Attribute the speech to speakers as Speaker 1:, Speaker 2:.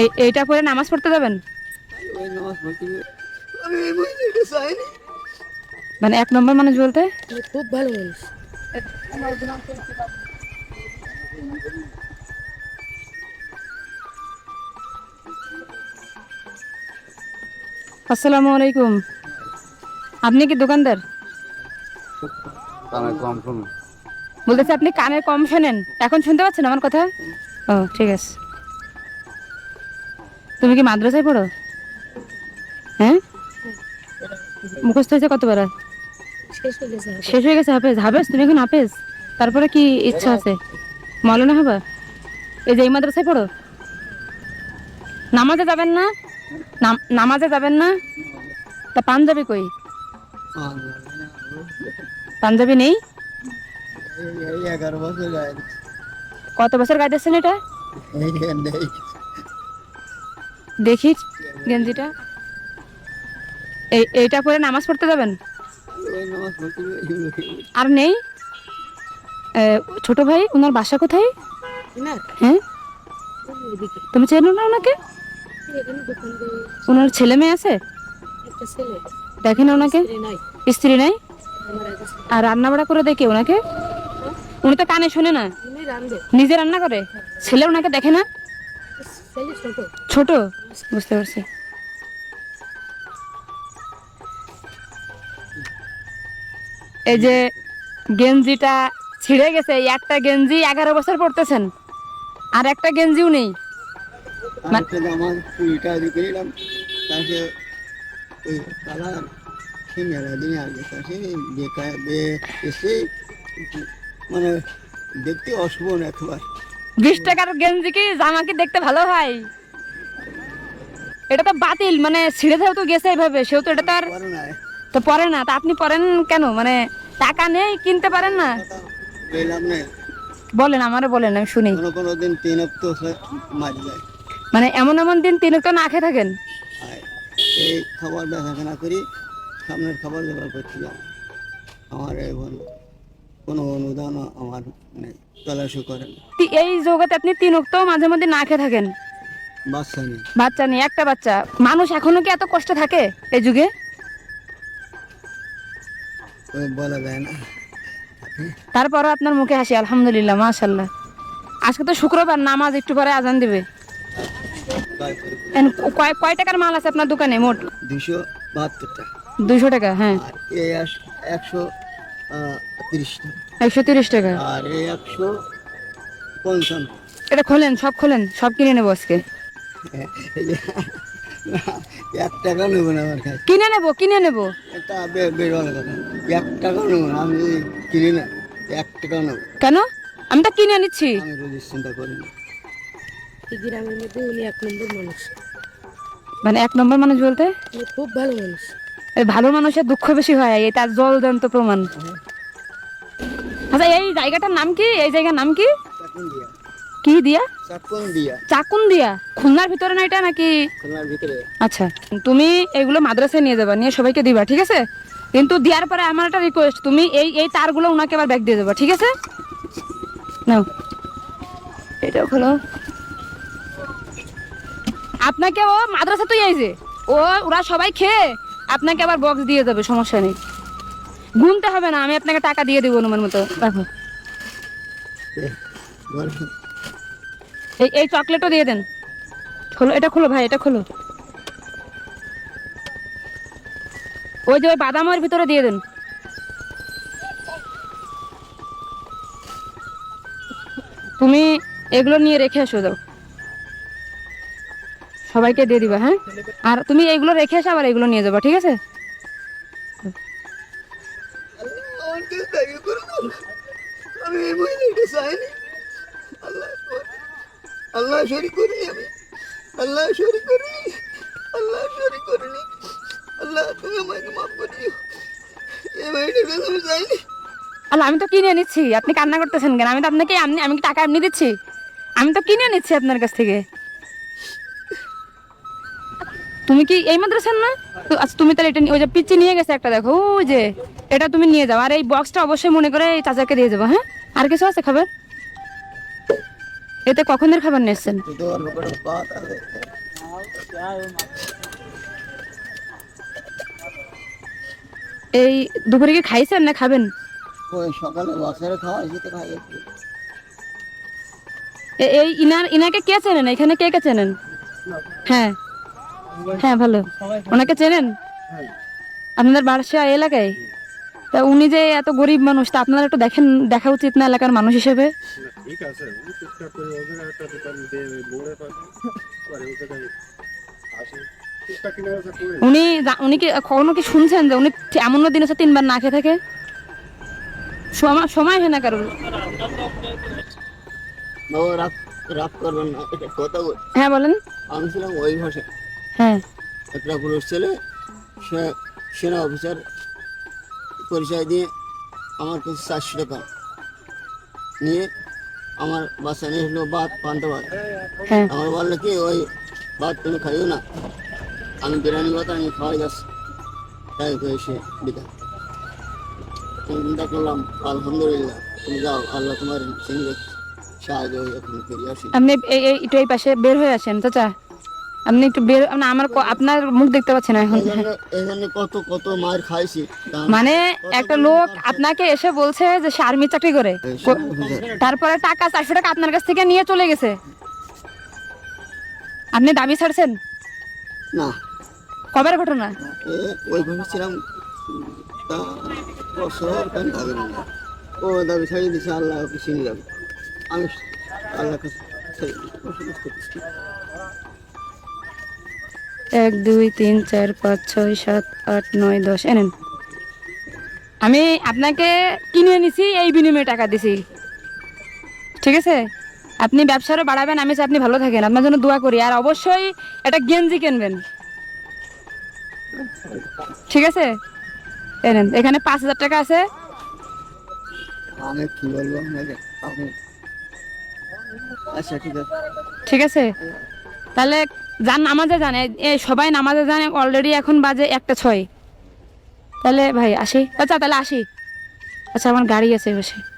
Speaker 1: এই এইটা পরে নামাজ পড়তে যাবেন মানে এক নম্বর মানুষ বলতে
Speaker 2: খুব ভালো মানুষ
Speaker 1: আসসালামু আলাইকুম আপনি কি দোকানদার বলতেছি আপনি কানে কম শোনেন এখন শুনতে পাচ্ছেন আমার কথা ও ঠিক আছে তুমি কি মাদ্রাসায় পড়ো হ্যাঁ মুখস্থ হয়েছে কতবার শেষ হয়ে গেছে হাফেজ হাফেজ তুমি এখন হাফেজ তারপরে কি ইচ্ছা আছে না হবা এই যে এই মাদ্রাসায় পড়ো নামাজে যাবেন না নামাজে যাবেন না তা পাঞ্জাবি কই পাঞ্জাবি নেই কত বছর গাইতেছেন এটা দেখি গেঞ্জিটা এই এইটা পরে নামাজ পড়তে যাবেন আর নেই ছোট ভাই ওনার বাসা কোথায় হ্যাঁ তুমি চেন না ওনাকে ওনার ছেলে মেয়ে আছে দেখে না ওনাকে স্ত্রী নাই আর রান্না বাড়া করে দেখে ওনাকে উনি তো কানে শোনে না
Speaker 2: নিজে রান্না করে
Speaker 1: ছেলে ওনাকে দেখে না ছোট বুঝতে পারছি এই যে গেঞ্জিটা ছিঁড়ে গেছে একটা গেঞ্জি এগারো বছর পড়তেছেন আর একটা গেঞ্জিও নেই
Speaker 3: মানে দেখতে অশুভ একবার
Speaker 1: বিশ টাকার গেঞ্জি কি জামা কি দেখতে ভালো হয় এটা তো বাতিল মানে ছিঁড়ে ধরে তো গেছে এইভাবে সেও তো এটা আর তো পরে না তা আপনি পরেন কেন মানে টাকা নেই কিনতে পারেন না বলেন আমারও বলেন আমি শুনি
Speaker 3: কোনো দিন তিন তো মারি যায়
Speaker 1: মানে এমন এমন দিন তিন তো না খেয়ে থাকেন
Speaker 3: এই খাবার না করি সামনের খাবার জোগাড় করছিলাম আমার এখন কোনো অনুদান আমার নেই তলাশি করেন
Speaker 1: এই জগতে আপনি তিন মাঝে মাঝে না খেয়ে থাকেন বাচ্চা নেই বাচ্চা নেই একটা বাচ্চা মানুষ এখনো কি এত কষ্ট থাকে এই যুগে বলা যায় না তারপরও আপনার মুখে হাসি আলহামদুলিল্লাহ মাশাল্লাহ আজকে তো শুক্রবার নামাজ একটু পরে আজান দিবে কয় কয় টাকার মাল আছে আপনার দোকানে মোট
Speaker 3: দুশো বাহাত্তর টাকা
Speaker 1: দুশো টাকা হ্যাঁ একশো একশো তিরিশ টাকা
Speaker 3: আর একশো পঞ্চান্ন
Speaker 1: এটা খোলেন সব খোলেন সব কিনে নেবো আজকে
Speaker 3: এক টাকা নেবো না আমার কাছে
Speaker 1: কিনে নেবো কিনে নেবো
Speaker 3: তা না এক টাকা নেবো না আমি কিনে না এক টাকা নেবো
Speaker 1: কেন আমি তো কিনে নিচ্ছি আমি
Speaker 3: রোজের চিন্তা করি না
Speaker 2: গ্রামের মধ্যে উনি এক নম্বর মানুষ
Speaker 1: মানে এক নম্বর মানুষ বলতে
Speaker 2: খুব ভালো মানুষ
Speaker 1: ভালো মানুষের দুঃখ বেশি হয় এই তার জল দন্ত প্রমাণ আচ্ছা এই জায়গাটার নাম কি এই জায়গার নাম কি কি দিয়া
Speaker 3: চাকুন দিয়া
Speaker 1: চাকুন দিয়া খুলনার ভিতরে না এটা নাকি খুলনার ভিতরে আচ্ছা তুমি এগুলো মাদ্রাসায় নিয়ে যাবা নিয়ে সবাইকে দিবা ঠিক আছে কিন্তু দেওয়ার পরে আমার একটা রিকোয়েস্ট তুমি এই এই তারগুলো ওনাকে আবার ব্যাগ দিয়ে দেবা ঠিক আছে নাও এটাও খোলো আপনাকে ও মাদ্রাসা তো আইছে ও ওরা সবাই খেয়ে আপনাকে আবার বক্স দিয়ে দেবে সমস্যা নেই গুনতে হবে না আমি আপনাকে টাকা দিয়ে দেবো অনুমান মতো দেখো এই এই চকলেটও দিয়ে দেন খোলো এটা খোলো ভাই এটা খোলো ওই যে ওই বাদামের ভিতরে দিয়ে দেন তুমি এগুলো নিয়ে রেখে এসো দাও সবাইকে দিয়ে দিবা হ্যাঁ আর তুমি এগুলো রেখে এসো আবার এগুলো নিয়ে যাবো ঠিক আছে
Speaker 3: আল্লাহ শরী করি আমি আল্লাহ শরী করি আল্লাহ শরী করি আল্লাহ তুমি আমাকে মাফ করি এই বাড়িটার কাছে আমি
Speaker 1: আল্লাহ আমি তো কিনে নিচ্ছি আপনি কান্না করতেছেন কেন আমি তো আপনাকে আমি আমি টাকা এমনি দিচ্ছি আমি তো কিনে নিচ্ছি আপনার কাছ থেকে তুমি কি এই মাদ্রাসার না আচ্ছা তুমি তাহলে এটা ওই যে পিচি নিয়ে গেছে একটা দেখো ওই যে এটা তুমি নিয়ে যাও আর এই বক্সটা অবশ্যই মনে করে এই চাচাকে দিয়ে যাবো হ্যাঁ আর কিছু আছে খাবার এতে কখনের খাবার নিয়েছেন এই দুপুরে কি খাইছেন না খাবেন
Speaker 3: সকালে বছরে খাওয়া শীতে খাই
Speaker 1: এই ইনার ইনাকে কে চেনেন এখানে কে কে চেনেন হ্যাঁ হ্যাঁ ভালো ওনাকে চেনেন আপনাদের বারসা এলাকায় তা উনি যে এত গরিব মানুষ তা আপনারা একটু দেখেন দেখা উচিত না এলাকার মানুষ হিসেবে
Speaker 3: ঠিক আছে ও টুকটাক করে ও একটা দোকান দিয়ে মোড়ের পাশে করে ও জায়গায়
Speaker 1: আসে উনি উনি কি কখনো কি শুনছেন যে উনি এমন দিন আছে তিনবার না খেয়ে থাকে সময় সময় হয় না কারণ
Speaker 3: রাত রাত করবেন না এটা কথা বল হ্যাঁ বলেন আমি ছিলাম ওই ভাষা হ্যাঁ একটা পুরুষ ছেলে সে সেনা অফিসার পরিচয় দিয়ে আমার কাছে চারশো টাকা নিয়ে আমার বাসা নিয়ে এসলো ভাত পান্তা ভাত হ্যাঁ। আমার বললো কি ওই ভাত তুমি খাইও না আমি বিরিয়ানি ভাত আমি খাওয়াই যাচ্ছি তাই এসে বিদায় আমি চিন্তা করলাম আলহামদুলিল্লাহ তুমি যাও আল্লাহ তোমার সঙ্গে সাহায্য এখন ফিরে আসি
Speaker 1: আপনি এই পাশে বের হয়ে আসেন চাচা আপনি একটু বের মানে আমার আপনার মুখ দেখতে পাচ্ছেন না এখন
Speaker 3: এখানে কত কত মার খাইছি
Speaker 1: মানে একটা লোক আপনাকে এসে বলছে যে সে চাকরি করে তারপরে টাকা চারশো টাকা আপনার কাছ থেকে নিয়ে চলে গেছে আপনি দাবি ছাড়ছেন না কবের ঘটনা
Speaker 3: ও দাবি ছাড়িয়ে দিছে আল্লাহ কিছু নিলাম আমি আল্লাহ কাছে
Speaker 1: এক দুই তিন চার পাঁচ ছয় সাত আট নয় দশ এনেন আমি আপনাকে কিনে নিছি এই বিনিময়ে টাকা দিছি ঠিক আছে আপনি ব্যবসারও বাড়াবেন আমি আপনি ভালো থাকেন আপনার জন্য দোয়া করি আর অবশ্যই একটা গেঞ্জি কিনবেন ঠিক আছে এনেন এখানে পাঁচ হাজার টাকা আছে আচ্ছা, ঠিক আছে তাহলে যার নামাজে জানে সবাই নামাজে জানে অলরেডি এখন বাজে একটা ছয় তাহলে ভাই আসি আচ্ছা তাহলে আসি আচ্ছা আমার গাড়ি আছে বসে